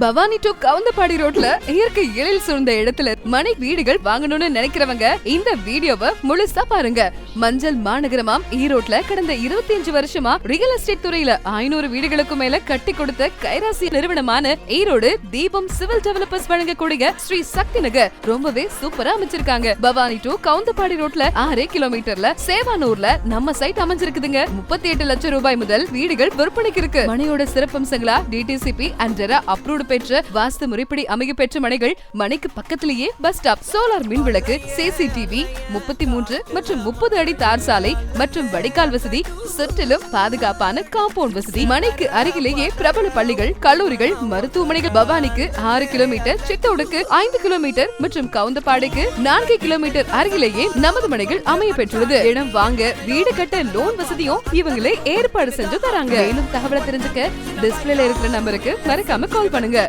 Bhavani to Kavundapadi ரோட்ல இயற்கை எழில் சூழ்ந்த இடத்துல மனை வீடுகள் வாங்கணும்னு நினைக்கிறவங்க இந்த வீடியோவை முழுசா பாருங்க. மஞ்சள் மாநகரமாம் ஈரோட்ல கடந்த இருபத்தி அஞ்சு வருஷமா ரியல் எஸ்டேட் துறையில ஐநூறு வீடுகளுக்கும் மேல கட்டி கொடுத்த கைராசி நிறுவனமான ஈரோடு தீபம் சிவில் டெவலப்பர்ஸ் வழங்கக்கூடிய ஸ்ரீ சக்தி நகர். ரொம்பவே சூப்பரா அமைச்சிருக்காங்க. பவானி டு கவுந்தபாடி ரோட்ல ஆறு கிலோமீட்டர்ல சேவானூர்ல நம்ம சைட் அமைஞ்சிருக்குதுங்க. முப்பத்தி எட்டு லட்சம் ரூபாய் முதல் வீடுகள் விற்பனைக்கு இருக்கு. மனையோட சிறப்பம்சங்களா டிடிசிபி அண்ட் அப்ரூவ்டு பெற்ற வாஸ்து முறைப்படி அமைய பெற்ற மனைகள் மனைக்கு பக்கத்திலேயே பஸ் ஸ்டாப் சோலார் மின் விளக்கு சிசிடிவி முப்பத்தி மூன்று மற்றும் முப்பது அடி தார் சாலை மற்றும் வடிகால் வசதி சுற்றிலும் பாதுகாப்பான காம்பவுண்ட் வசதி. மனைக்கு அருகிலேயே பிரபல பள்ளிகள் கல்லூரிகள் மருத்துவமனைகள். பவானிக்கு ஆறு கிலோமீட்டர் சித்தோடுக்கு ஐந்து கிலோமீட்டர் மற்றும் கவுந்தப்பாடைக்கு நான்கு கிலோமீட்டர் அருகிலேயே நமது மனைகள் அமைய பெற்றுள்ளது இடம் வாங்க வீடு கட்ட லோன் வசதியும் இவங்களே ஏற்பாடு செஞ்சு தராங்க. மேலும் தகவலை தெரிஞ்சுக்க டிஸ்பிளேல இருக்கிற நம்பருக்கு மறக்காம கால் பண்ணுங்க.